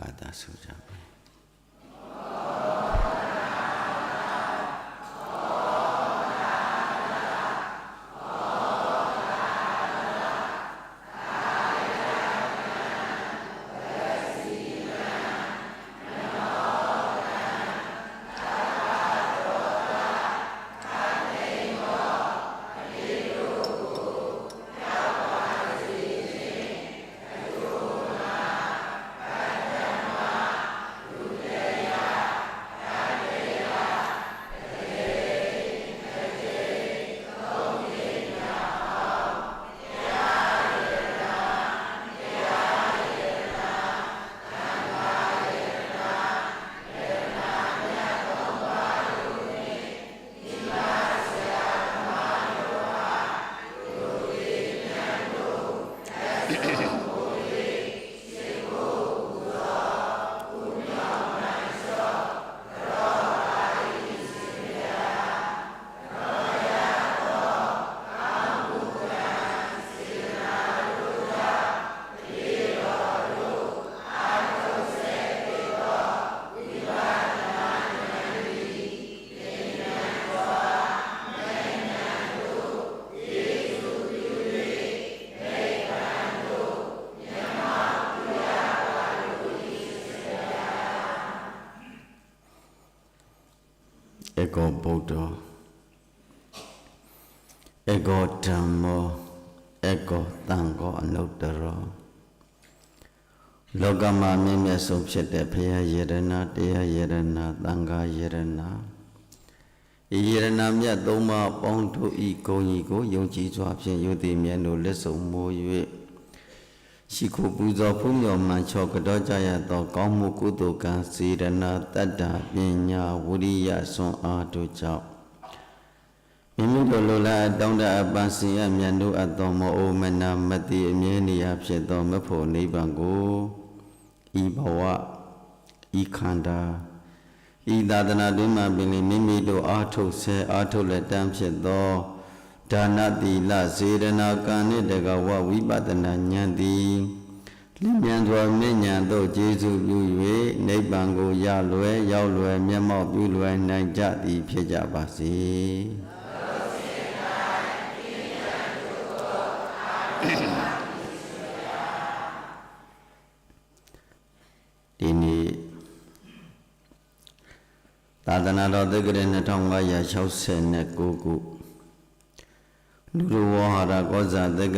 का दास हो जावे ဧကောဗုဒ္ဓောဧကောဓမ္မောဧကောသံဃောအနုတ္တရောလောကမှာမြင့်မြတ်ဆုံးဖြစ်တဲ့ဘုရားယရဏတရားယရဏသံဃာယရဏဤယရဏမြတ်သုံးပါးပေါင်းတို့ဤဂုဏ်ကြီးကိုယုံကြည်စွာဖြင့်ယုတိမြတ်တို့လက်ဆောင်မိုး၍ ရှိခိုးပူဇော်ဖူးမြော်မှန်ချောကတော်ကြရသော ကောင်းမှုကုသိုလ်ကံစေရနာတတ္တာပညာဝိရိယဆွန်အားတို့ကြောင့်မိမိတို့လိုလားတောင်းတအပန်းစင်ရမြတ်တို့အပ်တော်မောအိုမနာမတိအမြဲနေရာဖြစ်သောမဖို့နိဗ္ဗာန်ကိုဤဘဝဤခန္ဓာဤသာသနာတွင်မှပင်မိမိတို့အာထုတ်ဆဲအာထုတ်လက်တန်းဖြစ်သော ဒါနတိလစေရနာကံနှင့်တကဝဝိပဿနာဉာဏ်သည်လင်းမြန်စွာမြင့်ဉာဏ်သို့ကျေစုပြု၍နိဗ္ဗာန်ကိုရလွယ်ရောက်လွယ်မျက်မှောက်ပြုလွယ်နိုင်ကြသည်ဖြစ်ကြပါစေဒီနေ့သာသနာတော်သက္ကရာ2569ခု လူလူဝဟာရကောဇာသက္က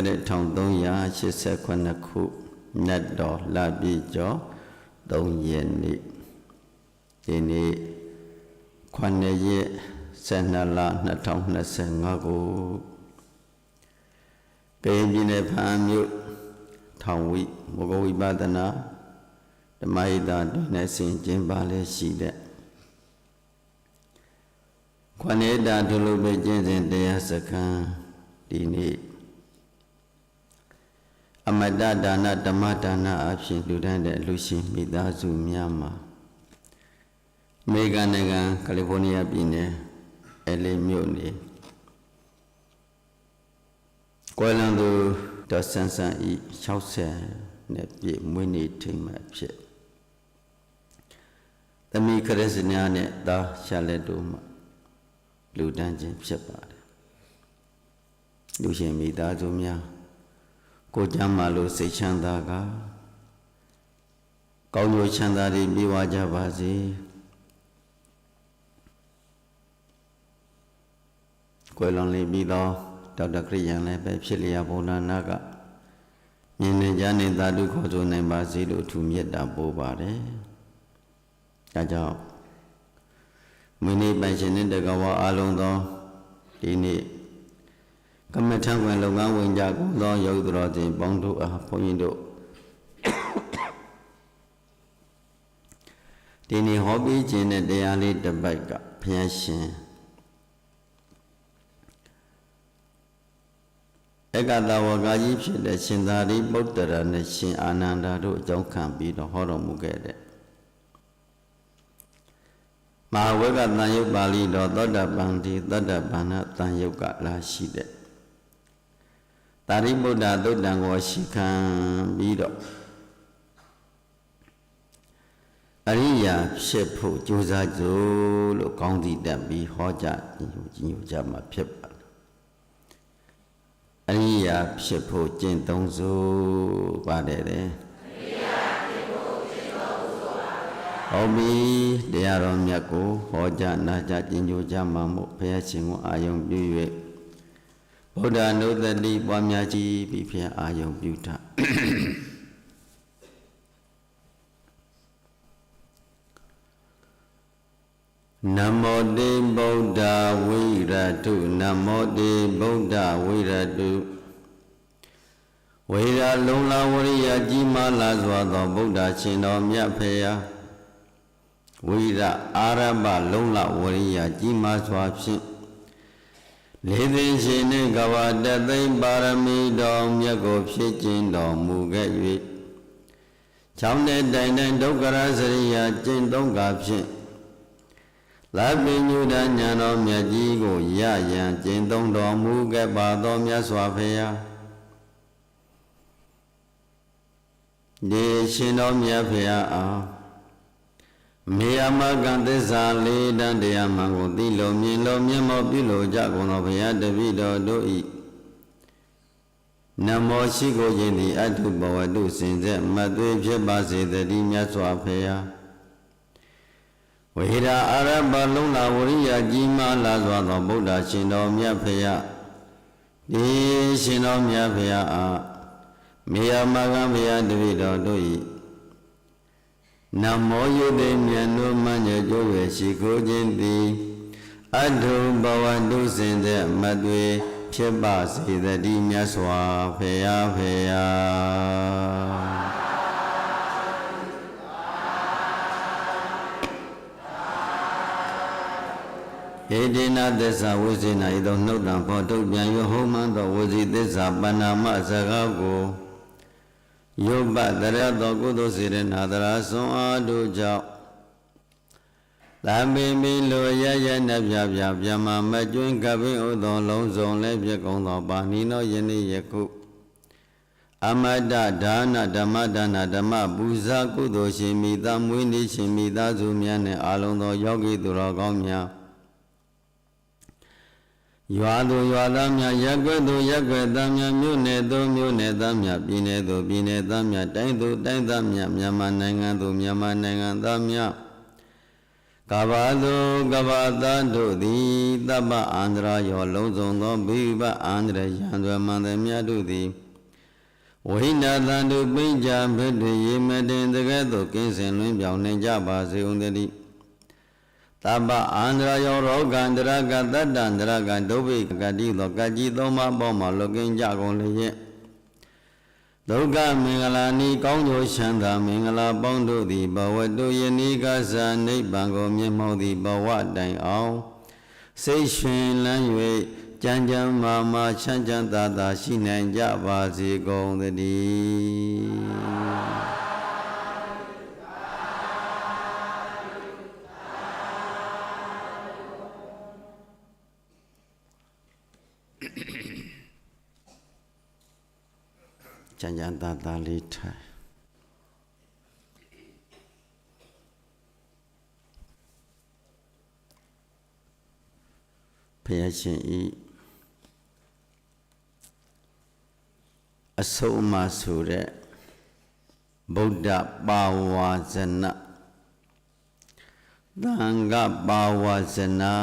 ရာ1389ခုနတ်တော်လပြည့်ကျော်3ရက်နေ့ဒီနေ့ခွန်ရက်12လ2025ခုကရင်ပြည်နယ်ဖန်မြို့ထောင်ဝိမဂဝိပဒနာဓမ္မဟိတာတွင်နဲ့ဆင်ကျင်းပါလဲရှိတဲ့ခွန်ရတာဒုလိုပဲကျင့်စဉ်တရားစခန်း ဒီနေ့အမတဒါနဓမ္မဒါနအဖြစ်လူတန်းတဲ့အလူရှင်မိသားစုများမှာအမေရိကန်နိုင်ငံကယ်လီဖိုးနီးယားပြည်နယ်အဲလီမြို့နေကွယ်လွန်သူဒေါ်ဆန်ဆန်ဤ60နဲ့ပြည့်မွေးနေ့ထိမ်းမှတ်ဖြစ်သမီးခရစ်စနီယာနဲ့သားရှာလက်တို့မှလူတန်းခြင်းဖြစ်ပါတယ် လူရှင်မိသားစုများကိုကြမ်းမာလို့စိတ်ချမ်းသာကကောင်းကျိုးချမ်းသာတွေပြေဝကြပါစေကိုယ်လွန်လေးပြီးတော့ဒေါက်တာခရိယန်လည်းပဲဖြစ်လျာဘုံနာနာကမြင်နေကြနေသာဓုခေါ်ဆိုနိုင်ပါစေလို့ထူမြတ်တာပို့ပါတယ်။ဒါကြောင့်မိနစ်ပိုင်ရှင်တဲ့တကဝအလုံးသောဒီနေ့ ကမ္မထံဝင်လုပ်ငန်းဝင်ကြကုန်သောယုတ်တော်တင်ပေါင်းတို့အားဘုန်းကြီးတို့ဒီနေ့ဟောပြီးခြင်းတဲ့တရားလေးတစ်ပိုက်ကဘုရားရှင်ဧကတဝကကြီးဖြစ်တဲ့ရှင်သာရိပုတ္တရာနဲ့ရှင်အာနန္ဒာတို့အကြောင်းခံပြီးတော့ဟောတော်မူခဲ့တဲ့မဟာဝေကတန်ယုတ်ပါဠိတော်သောတပန်တိသောတပန်နတန်ယုတ်ကလာရှိတဲ့ သာရိပုတ္တသုတ်တံကိုရှိခံပြီးတော့အရိယာဖြစ်ဖို့ကြိုးစားကြလို့ကောင်းစီတက်ပြီးဟောကြားညိုညိုကြမှာဖြစ်ပါတယ်အရိယာဖြစ်ဖို့ကျင့်သုံးစုပါတယ်တဲ့ဟောပြီတရားတော်မြတ်ကိုဟောကြားနာကြားကျင့်ကြကြမှာမို့ဘုရားရှင်ကိုအာယုံပြု၍ ဗုဒ္ဓနုတတိပွားများကြည်ပြီးဘုရားအာယုံပြုတာနမောတေဗုဒ္ဓဝိရတုနမောတေဗုဒ္ဓဝိရတုဝေရလုံလာဝရိယကြီးမားလာစွာသောဗုဒ္ဓရှင်တော်မြတ်ဖေယဝိရအာရမလုံလဝရိယကြီးမားစွာဖြင့် လေးသိင်ရှင်နှင့်ကဘာတသိမ့်ပါရမီတော်မြတ်ကိုဖြစ်ခြင်းတော်မူခဲ့၍ချောင်းတဲ့တိုင်တိုင်ဒုက္ခရစရိယာကျင့်သုံးကားဖြင့်လာပင်ညုဒညာတော်မြတ်ကြီးကိုရရန်ကျင့်သုံးတော်မူခဲ့ပါသောမြတ်စွာဘုရားဒီရှင်တော်မြတ်ဖရာအား မေယမကံသစ္စာလေးတန်တရားမှန်ကိုသိလို့မြင်လို့မျက်မှောက်ပြုလို့ကြကုန်သောဘုရားတပည့်တော်တို့ဤနမောရှိကိုခြင်းသည်အတုဘဝတုစင်ဆက်မသွေဖြစ်ပါစေတည်းမြတ်စွာဘုရားဝေဒာအာရဘလုံးလာဝရိယကြီးမားလာစွာသောဗုဒ္ဓရှင်တော်မြတ်ဖရာဒီရှင်တော်မြတ်ဖရာအားမေယမကံဘုရားတပည့်တော်တို့ဤ နမောယုတေမြတ်တို့မညကျိုးရဲ့ရှိခိုးခြင်းသည်အထုဘဝတုစင်တဲ့မသွေဖြစ်ပါစေတည်းမြတ်စွာဘုရားဖေယာဟေတိနာသစ္စာဝိဇိနာဤသို့နှုတ်တံဖော်ထုတ်ပြန်ရဟောမှန်သောဝစီသစ္စာပဏာမစကားကို ယုတ်ပတရသောကုသိုလ်စေရနာတရာဆွန်အားတို့ကြောင့်လာမင်းမီလိုရရနှပြပြပြမမကျွင်းကပင်းဥသောလုံးစုံလည်းပြကုံသောပါဏိနောယနေ့ယခုအမတ္တဒါနဓမ္မဒါနဓမ္မပူဇာကုသိုလ်ရှင်မိသားမွေးနေ့ရှင်မိသားစုများနှင့်အာလုံးသောယောဂီသူတော်ကောင်းများ ရွာသူရွာသားများရက်ွက်သူရက်ွက်သားများမြို့နယ်သူမြို့နယ်သားများပြည်နယ်သူပြည်နယ်သားများတိုင်းသူတိုင်းသားများမြန်မာနိုင်ငံသူမြန်မာနိုင်ငံသားများကဘာသူကဘာသားတို့သည်တပ္ပအန္တရာရောလုံးစုံသောဘိဗအန္တရယံသွေမန္တမြတ်တို့သည်ဝိနာတန်တို့ပိဉ္ကြဘိတ္ရေမတင်တကဲ့သို့ကင်းစင်လွင်ပြောင်းနေကြပါစေဦးတည်း တပ္ပအန္တရာယောရောဂန္တရကတတ္တန္တရကဒုဗိကတိသောကကြီးသုံးပါးပေါ်မှာလွတ်ကင်းကြကုန်လျက်ဒုက္ခမင်္ဂလာနီကောင်းကျိုးချမ်းသာမင်္ဂလာပေါင်းတို့သည်ဘဝတုယနိကဇာနိဗ္ဗာန်ကိုမြင်မောသည်ဘဝတိုင်အောင်စိတ်ရှင်လန်း၍ကြံကြံမာမာချမ်းချမ်းသာသာရှိနိုင်ကြပါစေကုန်သတည်း ကြံကြံသာသာလေးထိုင်ဘုရားရှင်ဤအဆုံးအမဆိုတဲ့ဗုဒ္ဓပါဝါဇနသံဃပါဝါဇနာ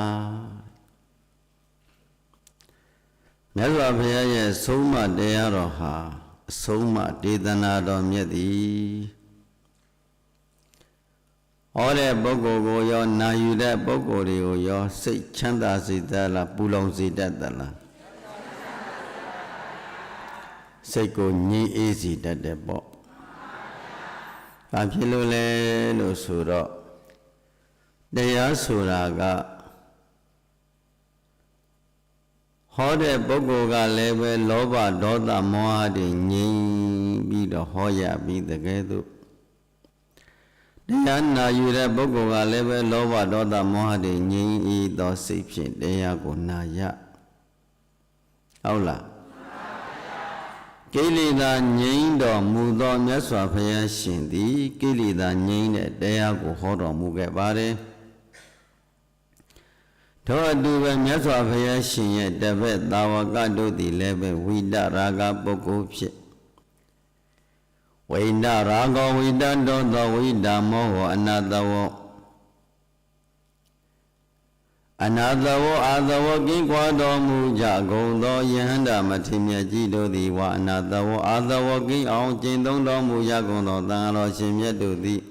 မြတ်စွာဘုရားရဲ့ဆုံးမတရားတော်ဟာ အဆုံးမဒေသနာတော်မြတ်သည်ဟောတဲ့ပုဂ္ဂိုလ်ကိုရောနာယူတဲ့ပုဂ္ဂိုလ်တွေကိုရောစိတ်ချမ်းသာစေတတ်လားပူလောင်စေတတ်သလားစိတ်ကိုငြိအေးစေတတ်တယ်ပေါ့။ဘာဖြစ်လို့လဲလို့ဆိုတော့တရားဆိုတာက ဟောတဲ့ပုဂ္ဂိုလ်ကလည်းပဲလောဘဒေါသမောဟတွေငြိမ်ပြီးတော့ဟောရပြီးတကယ်တော့တရားနာယူတဲ့ပုဂ္ဂိုလ်ကလည်းပဲလောဘဒေါသမောဟတွေငြိမ်ဤသောစိတ်ဖြင့်တရားကိုနာရဟုတ်လားကိလေသာငြိမ်းတော်မူသောမြတ်စွာဘုရားရှင်သည်ကိလေသာငြိမ်းတဲ့တရားကိုဟောတော်မူခဲ့ပါတယ် ထိုအတူပဲမြတ်စွာဘုရားရှင်ရဲ့တပည့်သာဝကတို့သည်လည်းပဲဝိတရာဂပုဂ္ဂိုလ်ဖြစ်ဝိန္ဒရာဂောဝိတတောသောဝိဒမောဟအနာတဝောအနာတဝောအာတဝောကိကွာတော်မူကြကုန်သောယဟန္တာမထေမြတ်ကြီးတို့သည်ဝါအနာတဝောအာတဝောကိအောင်ကျင့်သုံးတော်မူကြကုန်သောသံဃာတော်ရှင်မြတ်တို့သည်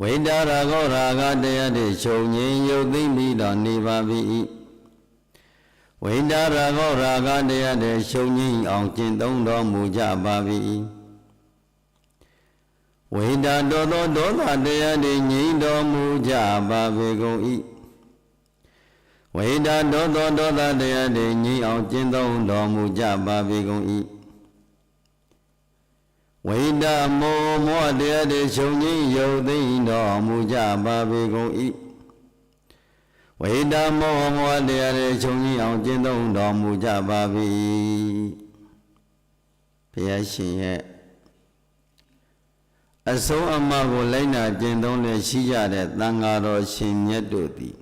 ဝိတရာဂောရာဂတရားတွေချုပ်ငြိမ်ယုတ်သိမ့်ပြီးတော့နေပါပြီဝိတရာဂောရာဂတရားတွေချုပ်ငြိမ်အောင်ကျင့်သုံးတော်မူကြပါပြီဝိတာတောသောဒေါသတရားတွေငြိမ့်တော်မူကြပါပေကုန်၏ဝိတာတောသောဒေါသတရားတွေငြိမ့်အောင်ကျင့်သုံးတော်မူကြပါပေကုန်၏ ဝိတာမောမောတရားတွေချုပ်ငြိမ့်ယုတ်သိမ့်တော်မူကြပါပေကုန်၏ဝိတာမောမောတရားတွေချုပ်ငြိမ့်အောင်ကျင့်သုံးတော်မူကြပါပြီဘုရားရှင်ရဲ့အဆုံးအမကိုလိုက်နာကျင့်သုံးလက်ရှိကြတဲ့သံဃာတော်ရှင်မြတ်တို့သည်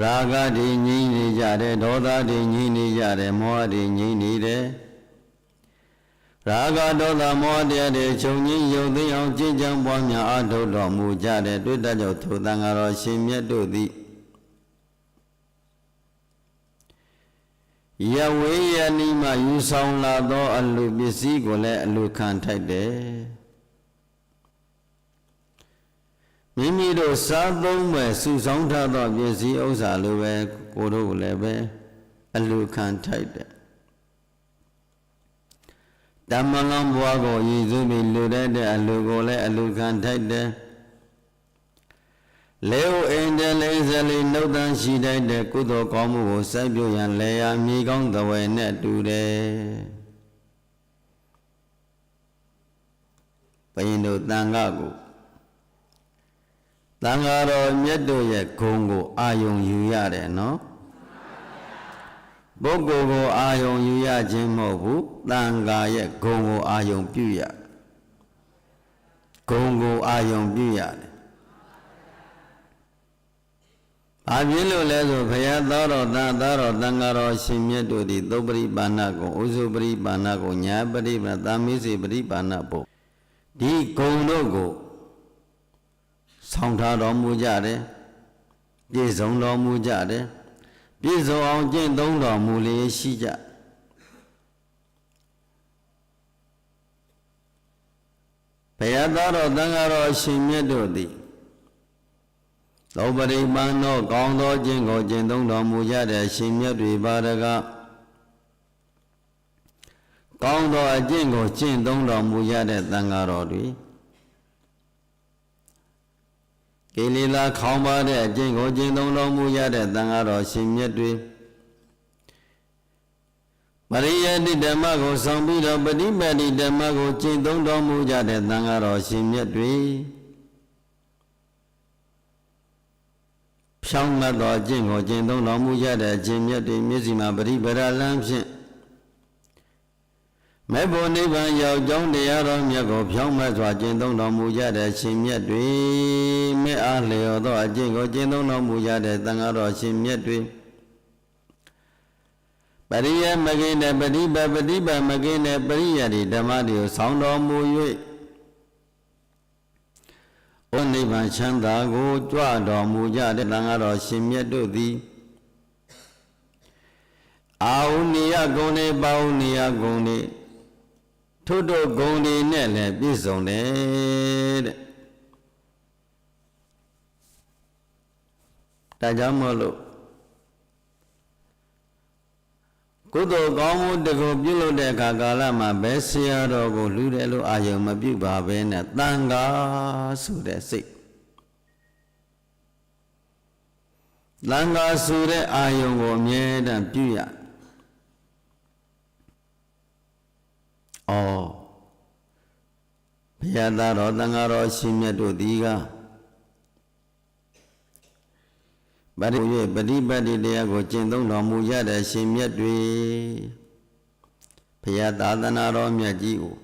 ရာဂတွေငြိမ့်နေကြတယ်ဒေါသတွေငြိမ့်နေကြတယ်မောဟတွေငြိမ့်နေတယ် ရာဂဒေါသမောဟတရားတွေချုပ်ငြိမ်းယုံသိအောင်ကြည်ကြံပွားများအားထုတ်တော်မူကြတဲ့တွေ့တတ်ကြောင့်ထိုသံဃာတော်ရှင်မြတ်တို့သည်ယဝေယနိမယူဆောင်လာသောအလူပစ္စည်းကိုလည်းအလူခံထိုက်တယ်မိမိတို့စားသုံးမဲ့စုဆောင်ထားသောပစ္စည်းဥစ္စာလိုပဲကိုတို့ကိုလည်းပဲအလူခံထိုက်တယ် ဓမ္မလောင်းဘွားကိုရည်စူးပြီးလူတဲ့အလူကိုလည်းအလူခံထိုက်တယ်လေဟုအိန္ဒလေးစလေးနှုတ်တန်းရှိတတ်တဲ့ကုသိုလ်ကောင်းမှုကိုစိုက်ပျိုးရန်လေယာမြေကောင်းသဝယ်နဲ့တူတယ်ဘယင်တို့တန်ခါကိုတန်ခါတော်မြတ်တို့ရဲ့ဂုံကိုအာယုံယူရတယ်နော် ပုဂ္ဂိုလ်ကိုအာယုံယူရခြင်းမဟုတ်ဘူးတန်ခါရဲ့ဂုံကိုအာယုံပြုရဂုံကိုအာယုံပြုရတယ်ဘာဖြစ်လို့လဲဆိုဘုရားသောတော်သာသောတော်တန်ဃာတော်ရှင်မြတ်တို့သည်သုပရိပါဏကိုဥစုပရိပါဏကိုညာပရိပါသာမိစေပရိပါဏပုဒီဂုံတို့ကိုဆောင်းထားတော်မူကြတယ်ပြည့်စုံတော်မူကြတယ် ပြည့်စုံအောင်ကျင့်သုံးတော်မူလျက်ရှိကြဘုရားသောတော်တန်ဃာတော်ရှင်မြတ်တို့သည်သောပရိပန်သောကောင်းသောခြင်းကိုကျင့်သုံးတော်မူကြတဲ့ရှင်မြတ်တွေပါတကားကောင်းသောအကျင့်ကိုကျင့်သုံးတော်မူရတဲ့သံဃာတော်တွေ ကိလေသာခေါင်းပါတဲ့အကျင့်ကိုကျင့်သုံးတော်မူရတဲ့သံဃာတော်ရှင်မြတ်တွေပရိယတိဓမ္မကိုဆောင်ပြီးတော့ပฏิပတ်တိဓမ္မကိုကျင့်သုံးတော်မူကြတဲ့သံဃာတော်ရှင်မြတ်တွေဖြောင်းမတ်သောအကျင့်ကိုကျင့်သုံးတော်မူကြတဲ့အကျင့်မြတ်တွေမျက်စိမှာပရိပဒလန်းဖြင့် မေဖို့နိဗ္ဗာန်ရောက်ကြောင်းတရားတော်မြတ်ကိုဖြောင်းမတ်စွာကျင့်သုံးတော်မူကြတဲ့အရှင်မြတ်တွေမေအားလျော်သောအကျင့်ကိုကျင့်သုံးတော်မူကြတဲ့သံဃာတော်ရှင်မြတ်တွေပရိယမကိနဲ့ပฏิပပฏิပမကိနဲ့ပရိယတိဓမ္မတွေကိုဆောင်းတော်မူ၍ဩနိဗ္ဗာန်ချမ်းသာကိုကြွတော်မူကြတဲ့သံဃာတော်ရှင်မြတ်တို့သည်အာဟုနိယဂုံနေပါဟုနိယဂုံနေ ထို့တို့ဂုံတွေနဲ့လည်းပြည့်စုံတယ်တဲ့ဒါကြောင့်မို့လို့ကုသိုလ်ကောင်းမှုတကူပြုလုပ်တဲ့အခါကာလမှာဘယ်ဆရာတော်ကိုလူတယ်လို့အာယုံမပြုပါဘဲနဲ့တန်ခါဆိုတဲ့စိတ်တန်ခါဆိုတဲ့အာယုံကိုအမြဲတမ်းပြုရ အော်ဘုရားသားတော်တန်ခါတော်ရှင်မြတ်တို့ဒီကဗတိ၍ပฏิပတ်တိတရားကိုကျင့်သုံးတော်မူရတဲ့ရှင်မြတ်တွေဘုရားသာသနာတော်မြတ်ကြီးကို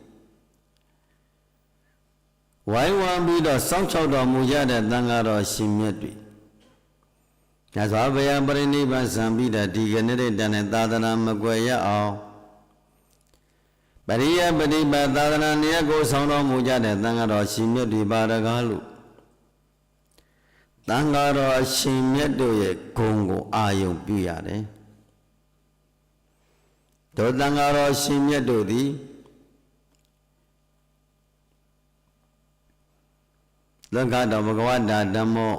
ဝိုင်းဝန်းပြီးတော့စောင့်ရှောက်တော်မူရတဲ့သံဃာတော်ရှင်မြတ်တွေညဇောဘုရားပရိနိဗ္ဗာန်ဆံပြီးတဲ့ဒီကနေ့တည်းနဲ့သာသနာမကွယ်ရအောင် ပရိယပฏิပတ်သာသနာတရားကိုဆောင်တော်မူကြတဲ့သံဃာတော်ရှင်မြတ်တွေပါတကားလို့တန်ဃာတော်အရှင်မြတ်တို့ရဲ့ဂုဏ်ကိုအာယုံပြုရတယ်။တို့တန်ဃာတော်ရှင်မြတ်တို့သည်လောကတော်ဘဂဝတာဓမ္မော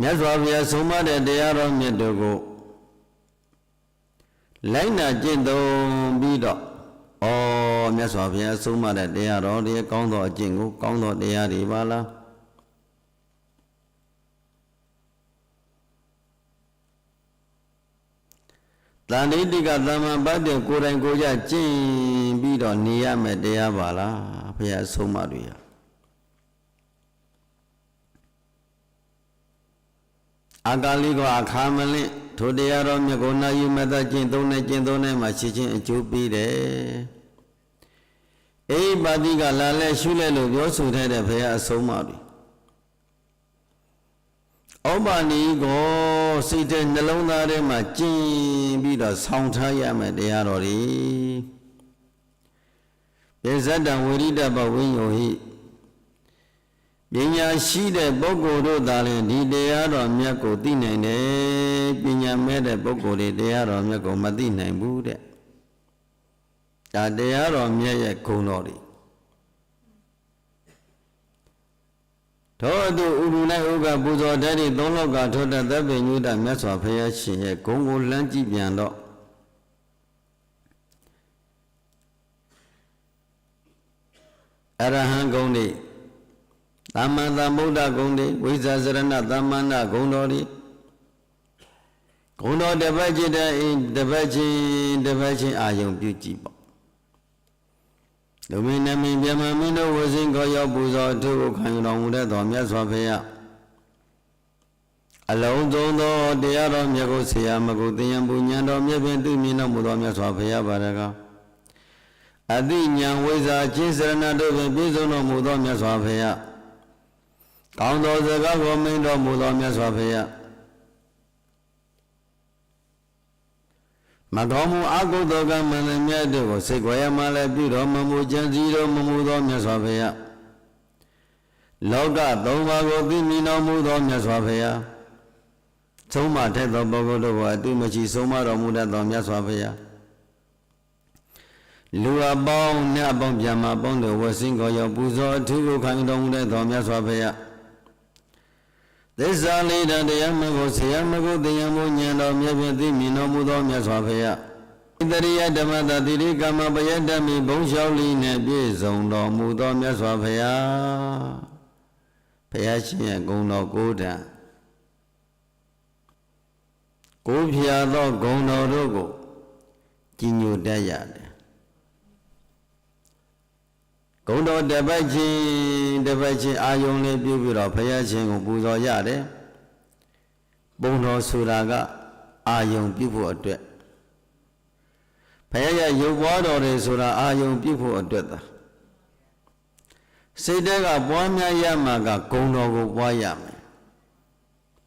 မြတ်စွာဘုရားဆုံးမတဲ့တရားတော်မြတ်တို့ကို လိုက်နာကျင့်သုံးပြီးတော့ဩမြတ်စွာဘုရားဆုံးမတဲ့တရားတော်တွေကောင်းသောအကျင့်ကိုကောင်းသောတရားတွေပါလားတန်ဋိတိကသမ္မာပတ္တကိုယ်တိုင်ကိုယ်ကြကျင့်ပြီးတော့နေရမယ်တရားပါလားဘုရားဆုံးမတွေရအာကာလိကအခါမလင့် ထိုတရားတော်မြတ်ကိုနာယူမသက်ကျင့်သုံးနေကျင့်သုံးနေမှာရှိချင်းအကျိုးပေးတယ်အိပါတိကလာလဲရှုလဲလို့ပြောဆိုထားတဲ့ဘုရားအဆုံးအမတွေဩဘာနီကိုစိတ်တဲ့နှလုံးသားထဲမှာကျင်ပြီးတော့ဆောင်းထားရမယ်တရားတော်တွေပိဇတံဝိရိတဘဝိညောဟိ ပညာရှိတဲ့ပုဂ္ဂိုလ်တို့သာလျှင်ဒီတရားတော်မြတ်ကိုသိနိုင်တယ်ပညာမဲ့တဲ့ပုဂ္ဂိုလ်တွေတရားတော်မြတ်ကိုမသိနိုင်ဘူးတဲ့ဒါတရားတော်မြတ်ရဲ့ဂုဏ်တော်တွေသောတုဥရု၌ဥကပူဇော်တဲ့ဒီသုံးလောကထောတသက်ပင်ညုတမြတ်စွာဘုရားရှင်ရဲ့ဂုဏ်ကိုလမ်းကြည့်ပြန်တော့အရဟံဂုဏ်တွေ သမ္မာသမ္ဗုဒ္ဓဂုဏ်တွေဝိဇာစရဏသမ္မာနဂုဏ်တော်တွေဂုဏ်တော်တစ်ပတ်ချင်းတစ်ပတ်ချင်းတစ်ပတ်ချင်းအာယုံပြုကြည့်ပေါ့လူမင်းနမင်းမြမမင်းတို့ဝစင်ခေါ်ရောက်ပူဇော်သူကိုခံယူတော်မူတဲ့တော်မြတ်စွာဘုရားအလုံးစုံသောတရားတော်မြတ်ကိုဆရာမကုသင်ယံပူညာတော်မြတ်ဖြင့်သူမြင်တော်မူသောမြတ်စွာဘုရားပါရကအတိညာဝိဇာချင်းစရဏတို့ဖြင့်ပြည့်စုံတော်မူသောမြတ်စွာဘုရား ကောင်းသောစကားကိုမိန်တော်မူသောမြတ်စွာဘုရားမတော်မူအကုသိုလ်ကမန္တမြတ်တို့ကိုစိတ်ကြွယ်မှလည်းပြုတော်မမူကြံစည်တော်မမူသောမြတ်စွာဘုရားလောကသုံးပါးကိုသိမြင်တော်မူသောမြတ်စွာဘုရားသုံးပါထက်သောပုဂ္ဂိုလ်တို့ကိုအတုမရှိဆုံးမတော်မူတတ်သောမြတ်စွာဘုရားလူအပေါင်းနဲ့အပေါင်းပြန်မပေါင်းတို့ဝဆင်းကိုရောက်ပူဇော်အထူးကိုခံတော်မူတဲ့သောမြတ်စွာဘုရား သစ္စာလေးတန်တရားမကိုဆရာမကိုတရားမို့ဉာဏ်တော်မြတ်ဖြင့်သိမြင်တော်မူသောမြတ်စွာဘုရားဣတရိယဓမ္မတတိရိကမ္မပယတ္တမိဘုံလျှောက်လီနှင့်ပြည့်စုံတော်မူသောမြတ်စွာဘုရားဘုရားရှင်ရဲ့ဂုဏ်တော်ကိုးတန်ကိုးဖြာသောဂုဏ်တော်တို့ကိုကြီးညိုတတ်ရတယ် ဂုံတော်တပတ်ချင်းတပတ်ချင်းအာယုံလေးပြုပြီးတော့ဘုရားရှင်ကိုပူဇော်ရတယ်ပုံတော်ဆိုတာကအာယုံပြုဖို့အတွက်ဘုရားရဲ့ရုပ်ပွားတော်တွေဆိုတာအာယုံပြုဖို့အတွက်သာစိတ်တက်ကပွားများရမှာကဂုံတော်ကိုပွားရမယ်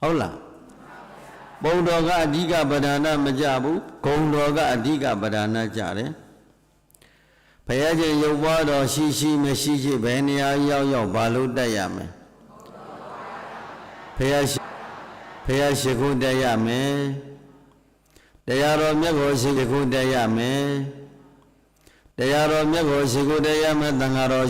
ဟုတ်လားပုံတော်ကအဓိကပဒနာမကြဘူးဂုံတော်ကအဓိကပဒနာကြတယ် ဘုရားရှင်ရုပ်ပွားတော်ရှိရှိမရှိရှိဘယ်နေရာရောက်ရောက်ဘာလို့တက်ရမလဲဘုရားရှင်ဘုရားရှိခိုးတက်ရမယ်တရားတော်မြတ်ကိုရှိခိုးတက်ရမယ်တရားတော်မြတ်ကိုရှိခိုးတက်ရမယ်သံဃာတော်